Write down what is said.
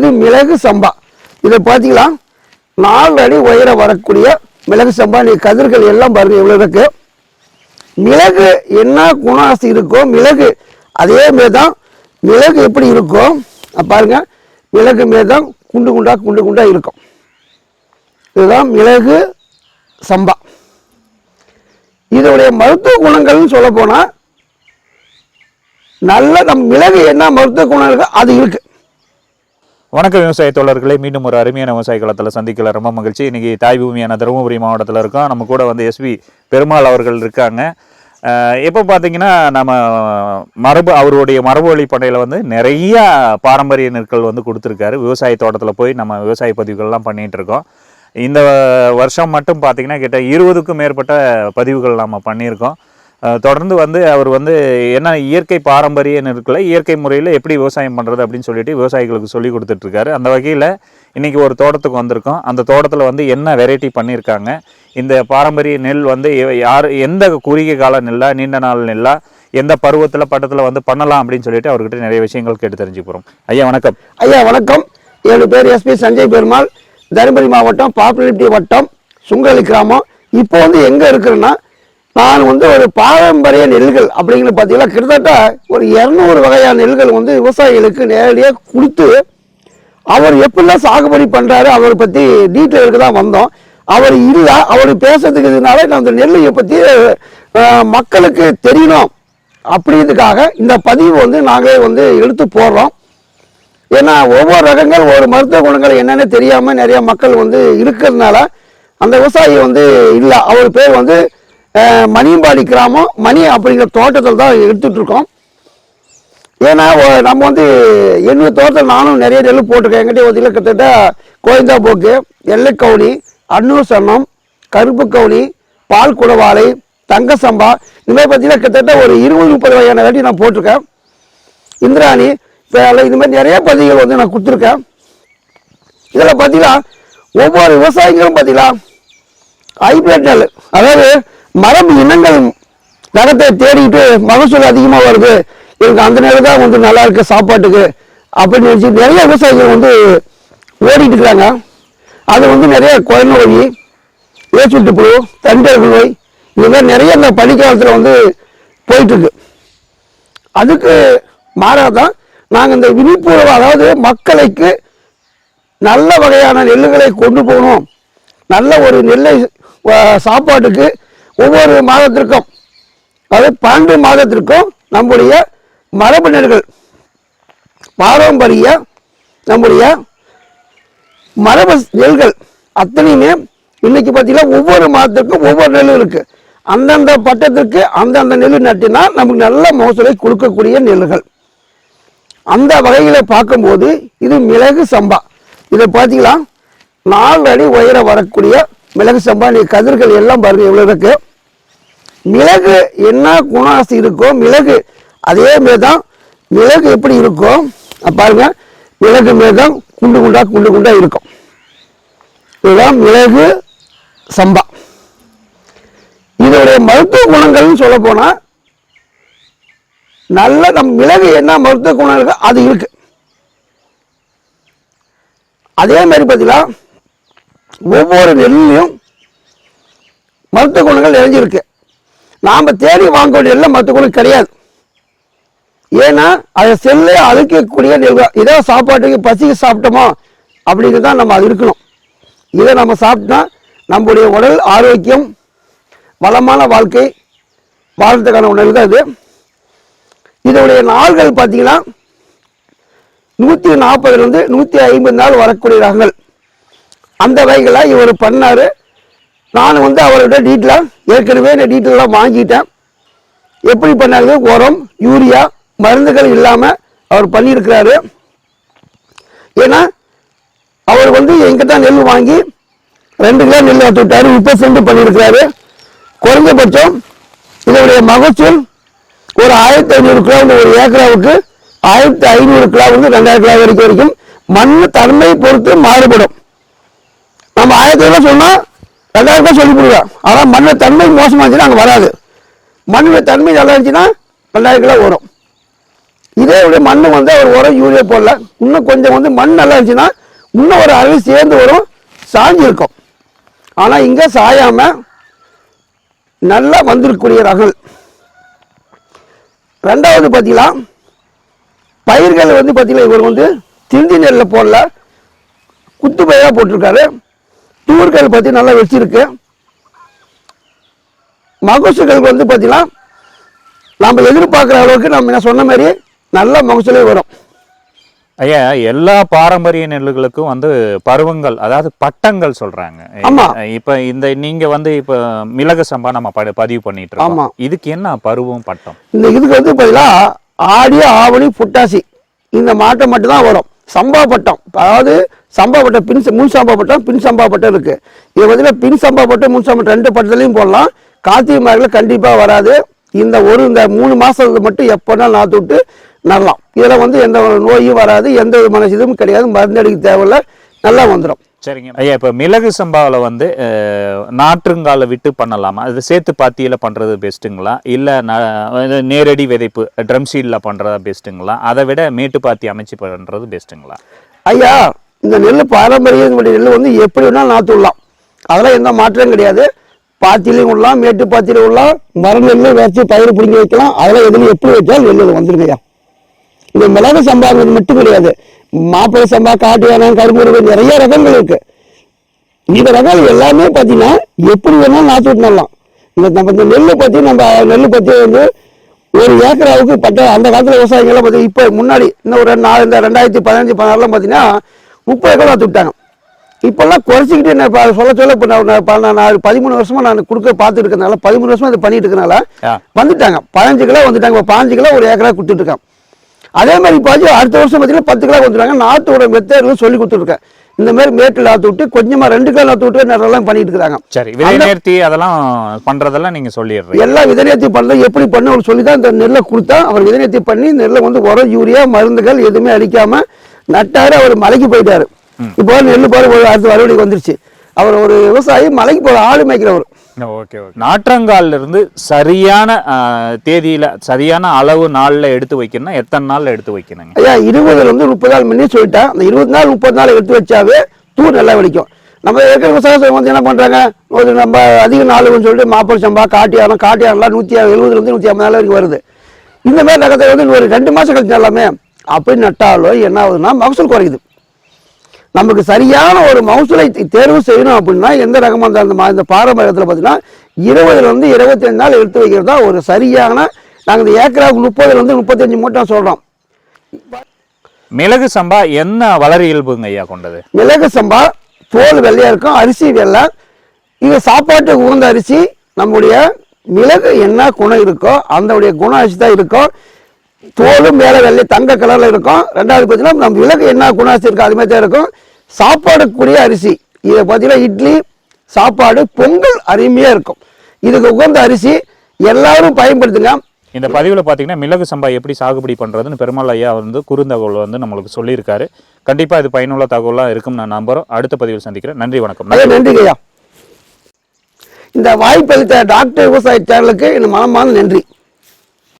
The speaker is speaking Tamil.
இது மிளகு சம்பா. இதை பார்த்தீங்களா நாலு அடி உயர வரக்கூடிய மிளகு சம்பா. நீ கதிர்கள் எல்லாம் பாருங்க இவ்வளோ இருக்கு? மிளகு என்ன குணாசி இருக்கோ மிளகு அதே மாரி தான் மிளகு எப்படி இருக்கோ அப்ப பாருங்க. மிளகு மாரி தான் குண்டு குண்டா குண்டு குண்டா இருக்கும். இதுதான் மிளகு சம்பா. இதோடைய மருத்துவ குணங்கள்னு சொல்ல போனால் நல்ல நம் மிளகு என்ன மருத்துவ குணம் இருக்கோ அது இருக்குது வணக்கம் விவசாய தோழர்களே மீண்டும் ஒரு அருமையான விவசாய காலத்தில் சந்திக்கல. ரொம்ப மகிழ்ச்சி. இன்னைக்கு தாய் பூமியான தருமபுரி மாவட்டத்தில் இருக்கோம். நம்ம கூட வந்து எஸ்வி பெருமாள் அவர்கள் இருக்காங்க. இப்போ பார்த்தீங்கன்னா நம்ம மரபு அவருடைய மரபு வழி பண்ணையில் வந்து நிறைய பாரம்பரிய நெற்கள் வந்து கொடுத்துருக்காரு. விவசாய தோட்டத்தில் போய் நம்ம விவசாய பதிவுகள்லாம் பண்ணிகிட்டு இருக்கோம். இந்த வருஷம் மட்டும் பார்த்தீங்கன்னா கிட்ட இருபதுக்கும் மேற்பட்ட பதிவுகள் நம்ம பண்ணியிருக்கோம். தொடர்ந்து வந்து அவர் வந்து என்ன இயற்கை பாரம்பரியன்னு இருக்குல்ல இயற்கை முறையில் எப்படி விவசாயம் பண்ணுறது அப்படின்னு சொல்லிட்டு விவசாயிகளுக்கு சொல்லி கொடுத்துட்ருக்காரு அந்த வகையில் இன்றைக்கி ஒரு தோட்டத்துக்கு வந்திருக்கோம். அந்த தோட்டத்தில் வந்து என்ன வெரைட்டி பண்ணியிருக்காங்க இந்த பாரம்பரிய நெல் வந்து யார் எந்த குறுகிய கால நெல்லா நீண்ட நாள் நெல்லா எந்த பருவத்தில் பட்டத்தில் வந்து பண்ணலாம் அப்படின்னு சொல்லிட்டு அவர்கிட்ட நிறைய விஷயங்கள் கேட்டு தெரிஞ்சு போகிறோம் ஐயா வணக்கம். ஐயா வணக்கம். ஏழு பேர் எஸ்பி சஞ்சய் பெருமாள் தருமபுரி மாவட்டம் பாப்புலரிட்டி வட்டம் சுங்கலி கிராமம். இப்போ வந்து எங்கே இருக்கிறேன்னா நான் வந்து ஒரு பாரம்பரிய நெல்கள் அப்படிங்கிறது பார்த்தீங்கன்னா கிட்டத்தட்ட ஒரு இரநூறு வகையான நெல்கள் வந்து விவசாயிகளுக்கு நேரடியாக கொடுத்து அவர் எப்படிலாம் சாகுபடி பண்ணுறாரு அவரை பற்றி டீட்டெயிலுக்கு தான் வந்தோம். அவர் இல்லை அவர் பேசுறதுக்கு இதனால நான் அந்த நெல்லையை பற்றி மக்களுக்கு தெரியணும். அப்படின்றதுக்காக இந்த பதிவு வந்து நாங்களே வந்து எடுத்து போடுறோம். ஏன்னா ஒவ்வொரு ரகங்கள் ஒரு மருத்துவ குணங்கள் என்னென்னு தெரியாமல் நிறைய மக்கள் வந்து இருக்கிறதுனால அந்த விவசாயி வந்து இல்லை. அவர் பேர் வந்து மணியம்பாடி கிராமம். மணி அப்படிங்கிற தோட்டத்தில் தான் எடுத்துகிட்ருக்கோம் ஏன்னா நம்ம வந்து என்னுடைய தோட்டத்தில் நானும் நிறைய நெல் போட்டிருக்கேன். என்கிட்ட ஒரு இதில் கிட்டத்தட்ட கோயந்தா போக்கு எல்லைக்கவுனி அன்னூர் சன்னம் கருப்பு கவுனி பால் குடவாலை தங்க சம்பா. இந்த மாதிரி பார்த்தீங்கன்னா கிட்டத்தட்ட ஒரு இருபது முப்பது வகையான வேட்டி நான் போட்டிருக்கேன். இந்திராணி வேலை இது மாதிரி நிறைய பதிவுகள் வந்து நான் கொடுத்துருக்கேன். இதில் பார்த்தீங்கன்னா ஒவ்வொரு விவசாயிகளும் பார்த்தீங்களா ஹைபிரிட் நெல். அதாவது மரபு இனங்கள் நகத்தை தேடிட்டு மகசூல் அதிகமாக வருது. எனக்கு அந்த நேரம் தான் வந்து நல்லா இருக்கு சாப்பாட்டுக்கு அப்படின்னு நினச்சி நிறைய விவசாயிகள் வந்து ஓடிட்டு இருக்காங்க. அது வந்து நிறைய குழந்தை நோய் ஏச்சுட்டு புழு தண்டர்கள் நோய் இது மாதிரி நிறைய இந்த பனிக்காலத்தில் வந்து போயிட்டுருக்கு அதுக்கு மாறாக தான் நாங்கள் இந்த விழிப்புணர்வு அதாவது மக்களுக்கு நல்ல வகையான நெல்லுகளை கொண்டு போகணும். நல்ல ஒரு நெல்லை சாப்பாட்டுக்கு ஒவ்வொரு மாதத்திற்கும் அதாவது பன்னெண்டு மாதத்திற்கும் நம்முடைய மரபு நெல்கள் பாரம்பரிய நம்முடைய மரபு நெல்கள் அத்தனையுமே இன்னைக்கு பார்த்தீங்கன்னா ஒவ்வொரு மாதத்திற்கும் ஒவ்வொரு நெல் இருக்கு. அந்தந்த பட்டத்திற்கு அந்தந்த நெல் நட்டினா நமக்கு நல்ல மகசூலை கொடுக்கக்கூடிய நெல்லுகள் அந்த வகையில் பார்க்கும்போது இது மிளகு சம்பா. இதை பார்த்தீங்களா? நாலு அடி உயர வரக்கூடிய மிளகு சம்பா. நீ கதிர்கள் எல்லாம் பாருங்கள் எவ்வளோ இருக்குது மிளகு என்ன குணாசி இருக்கோ மிளகு அதே மாரி தான் மிளகு எப்படி இருக்கோ பாருங்க மிளகு மேகம் குண்டு குண்டா குண்டு குண்டா இருக்கும். இதுதான் மிளகு சம்பா. இதோடைய மருத்துவ குணங்கள்னு சொல்ல போனா நல்ல நம் மிளகு என்ன மருத்துவ குணம் இருக்கு அது இருக்கு. அதே மாதிரி பார்த்தீங்கன்னா ஒவ்வொரு நெல்லையும் மருத்துவ குணங்கள் நிறைஞ்சிருக்கு. நாம் தேடி வாங்க நெல்ல மற்றவங்களுக்கு கிடையாது. ஏன்னா அதை செல்லே அழுக்கக்கூடிய ஏதோ இதோ சாப்பாட்டுக்கு பசிக்கு சாப்பிட்டோமோ அப்படிங்கிறது தான் நம்ம அது இருக்கணும். இதை நம்ம சாப்பிட்டா நம்முடைய உடல் ஆரோக்கியம் வளமான வாழ்க்கை வாழ்றதுக்கான உணவு தான் இது. இதனுடைய நாள்கள் பார்த்தீங்கன்னா நூற்றி நாற்பதுலேருந்து நூற்றி ஐம்பது நாள் வரக்கூடிய ரகங்கள் அந்த வகைகளை இவர் பண்ணார். நான் வந்து அவர்கிட்ட டீட்டெயிலாக ஏற்கனவே இந்த டீட்டெயிலாம் வாங்கிட்டேன். எப்படி பண்ணாரு? உரம் யூரியா மருந்துகள் இல்லாமல் அவர் பண்ணியிருக்கிறாரு. ஏன்னா அவர் வந்து எங்கிட்ட நெல் வாங்கி ரெண்டு கிலோ நெல் எடுத்து விட்டாரு. இப்போ சென்ட் பண்ணியிருக்கிறாரு. குறைஞ்சபட்சம் இதனுடைய மகசூல் ஒரு ஆயிரத்தி ஐநூறு கிலோ ஒரு ஏக்கராவுக்கு ஆயிரத்தி ஐநூறு கிலோ வந்து ரெண்டாயிரம் கிலோ வரைக்கும் வரைக்கும் மண் தன்மை பொறுத்து மாறுபடும். நம்ம ஆயிரத்தி ஐநூறு சொன்னால் ரெண்டாயிரம் ரூபாய் சொல்லி ஆனால் மண்ணில் தன்மை மோசமாக இருந்துச்சுன்னா அங்கே வராது. மண்ணோட தன்மை நல்லா இருந்துச்சுன்னா ரெண்டாயிரம் கிலோ வரும் இதே உடைய மண் வந்து ஒரு உரம் யூரியா போடல. இன்னும் கொஞ்சம் வந்து மண் நல்லா இருந்துச்சுன்னா இன்னும் ஒரு அளவு சேர்ந்து வரும் சாஞ்சிருக்கும் ஆனால் இங்கே சாயாமல் நல்லா வந்திருக்கக்கூடிய ரகங்கள். ரெண்டாவது பார்த்தீங்கன்னா பயிர்கள் வந்து பார்த்தீங்கன்னா இவர் வந்து திருந்தி நெல்லில் போடல. குத்து பயிராக போட்டிருக்காரு. தூர்கள் பற்றி நல்லா வச்சிருக்கு. மகசூல்கள் வந்து பார்த்தீங்கன்னா நம்ம எதிர்பார்க்குற அளவுக்கு நம்ம என்ன சொன்ன மாதிரி நல்ல மகசூலே வரும். ஐயா எல்லா பாரம்பரிய நெல்லுகளுக்கும் வந்து பருவங்கள் அதாவது பட்டங்கள் சொல்றாங்க. இப்ப இந்த நீங்க வந்து இப்ப மிளகு சம்பா நம்ம பதிவு பண்ணிட்டு. இருக்கோம். இதுக்கு என்ன பருவம் பட்டம்? இந்த இதுக்கு வந்து பார்த்தீங்கன்னா ஆடி ஆவணி புட்டாசி இந்த மாட்டம் மட்டும்தான் வரும். சம்பா பட்டம் அதாவது சம்பா பட்டம் பின் முன் சம்பா பட்டம் பின் சம்பா பட்டம் இருக்கு. இது பார்த்தீங்கன்னா பின் சம்பா பட்டம் முன் சம்பா ரெண்டு பட்டத்துலையும் போடலாம். கார்த்திகை மாதத்தில் கண்டிப்பாக வராது. இந்த ஒரு இந்த மூணு மாதத்துக்கு மட்டும் எப்போனா நாற்று விட்டு நடலாம். இதில் வந்து எந்த ஒரு நோயும் வராது எந்த விதமான இதுவும் கிடையாது. மருந்து அடிக்க தேவையில்ல. நல்லா வந்துடும் சரிங்க. ஐயா இப்ப மிளகு சம்பாவில் வந்து நாற்றுங்கால விட்டு பண்ணலாமா? அது சேர்த்து பாத்தியில பண்றது பெஸ்ட்டுங்களா இல்ல நேரடி விதைப்பு ட்ரம் சீட்ல பண்றது பெஸ்ட்டுங்களா அதை விட மேட்டு பாத்தி அமைச்சு பண்றது பெஸ்ட்டுங்களா ஐயா இந்த நெல் பாரம்பரிய நெல் வந்து எப்படி வேணாலும் நாற்று விடலாம். அதெல்லாம் எந்த மாற்றம் கிடையாது. பாத்திலையும் விடலாம் மேட்டு பாத்திலையும் விடலாம் மர நெல் வச்சு பயிர் பிடிங்கி வைக்கலாம். அதெல்லாம் எதுவும் எப்படி வச்சாலும் நெல் வந்துருங்க இந்த மிளகு சம்பாங்கிறது மட்டும் கிடையாது. மாப்பிள்ளை சம்பா காட்டு வேணாம் கரும்புருவு நிறைய ரகங்கள் இருக்குது இந்த ரகங்கள் எல்லாமே பார்த்தீங்கன்னா எப்படி வேணாலும் நாற்று விட்டுலாம் இந்த நம்ம இந்த நெல் பற்றி நம்ம நெல் பற்றி வந்து ஒரு ஏக்கராவுக்கு பட்ட அந்த காலத்தில் விவசாயிகள்லாம் பார்த்தீங்கன்னா இப்போ முன்னாடி இன்னும் ஒரு நாலு இந்த ரெண்டாயிரத்தி பதினஞ்சு பதினாறுலாம் பார்த்தீங்கன்னா முப்பது நாற்று விட்டாங்க இப்போல்லாம் குறைச்சிக்கிட்டு இப்போ சொல்ல சொல்ல இப்போ நான் நான் நான் நான் பதிமூணு வருஷமா நான் கொடுக்க பார்த்துட்டு இருக்கனால பதிமூணு வருஷமா இது பண்ணிட்டு இருக்கனால. வந்துட்டாங்க. பதினஞ்சு கிலோ வந்துட்டாங்க. இப்போ பாஞ்சு கிலோ ஒரு ஏக்கரா கொடுத்துட்டு இருக்கான் அதே மாதிரி பாச்சு அடுத்த வருஷம் பார்த்தீங்கன்னா பத்து கிலோ வந்துட்டாங்க நாட்டோட மெத்தேடுகளும் சொல்லி கொடுத்துருக்கேன் இந்த மாதிரி மேட்டில் நாற்று விட்டு கொஞ்சமா ரெண்டு கிலோ நாற்று விட்டு நிறைய பண்ணிட்டு இருக்காங்க சரி விதை நேர்த்தி அதெல்லாம் பண்றதெல்லாம் நீங்க சொல்லிடுறீங்க. எல்லாம் விதநேர்த்தி பண்ணல எப்படி பண்ண அவர் சொல்லி தான் இந்த நெல்லை கொடுத்தா அவர் விதநேர்த்தி பண்ணி நெல்லை வந்து உரம் யூரியா மருந்துகள் எதுவுமே அடிக்காம நட்டாரு அவர் மலைக்கு போயிட்டாரு. இப்போ நெல் ஒரு அடுத்த அறுவடைக்கு வந்துருச்சு. அவர் ஒரு விவசாயி மலைக்கு போற ஆடு மேய்க்கிறவர். Okay okay. நாற்றங்கால்ல இருந்து சரியான தேதியில சரியான அளவு நாள்ல எடுத்து வைக்கணும்னா எத்தனை நாள்ல எடுத்து வைக்கணுங்க? ஐயா இருபதுல இருந்து முப்பது நாள் முன்னே சொல்லிட்டேன். அந்த இருபது நாள் முப்பது நாள் எடுத்து வச்சாவே தூர் நல்லா வெடிக்கும். நம்ம இருக்கிற விவசாயம் வந்து என்ன பண்றாங்க? ஒரு நம்ம அதிக நாளுன்னு சொல்லிட்டு மாப்பிள சம்பா காட்டியாரம் காட்டியாரம்லாம் நூற்றி எழுபதுல இருந்து நூற்றி ஐம்பது நாள் வரைக்கும் வருது. இந்த மாதிரி ரகத்தை வந்து ஒரு ரெண்டு மாசம் கழிச்சு நல்லாமே அப்படி நட்டாலும் என்ன ஆகுதுன்னா மகசூல் குறையுது. நமக்கு சரியான ஒரு மகசூலை தேர்வு செய்யணும் அப்படின்னா எந்த ரகமாக இருந்தாலும் இந்த பாரம்பரியத்தில் பார்த்தீங்கன்னா இருபதுல இருந்து இருபத்தஞ்சு நாள் எடுத்து வைக்கிறது தான் ஒரு சரியான நாங்கள் இந்த ஏக்கராவுக்கு முப்பதுல இருந்து முப்பத்தஞ்சு மூட்டை சொல்கிறோம் மிளகு சம்பா என்ன வளர இயல்புங்க ஐயா கொண்டது? மிளகு சம்பா தோல் வெள்ளையா இருக்கும் அரிசி வெள்ளை. இது சாப்பாட்டுக்கு உகந்த அரிசி நம்முடைய மிளகு என்ன குணம் இருக்கோ அந்த குண அரிசி தான் இருக்கும் தோலும் மேலே வெள்ளை தங்க கலர்ல இருக்கும். ரெண்டாவது பார்த்தீங்கன்னா நம்ம மிளகு என்ன குண அரிசி இருக்கோ அது மாதிரி தான் இருக்கும்? சாப்பாடுக்குரிய அரிசி. இதை பார்த்தீங்கன்னா இட்லி சாப்பாடு பொங்கல் அருமையாக இருக்கும். இதுக்கு உகந்த அரிசி எல்லாரும் பயன்படுத்துங்க. இந்த பதிவில் பார்த்தீங்கன்னா மிளகு சம்பா எப்படி சாகுபடி பண்ணுறதுன்னு பெருமாள் ஐயா வந்து குறுந்தகவல் வந்து நம்மளுக்கு சொல்லியிருக்காரு. கண்டிப்பாக இது பயனுள்ள தகவலாக இருக்கும் நான் நம்புறோம். அடுத்த பதிவில் சந்திக்கிறேன். நன்றி வணக்கம். அதே நன்றிங்கய்யா இந்த வாய்ப்பளித்த டாக்டர் விவசாய சேனலுக்கு என் மனமான நன்றி.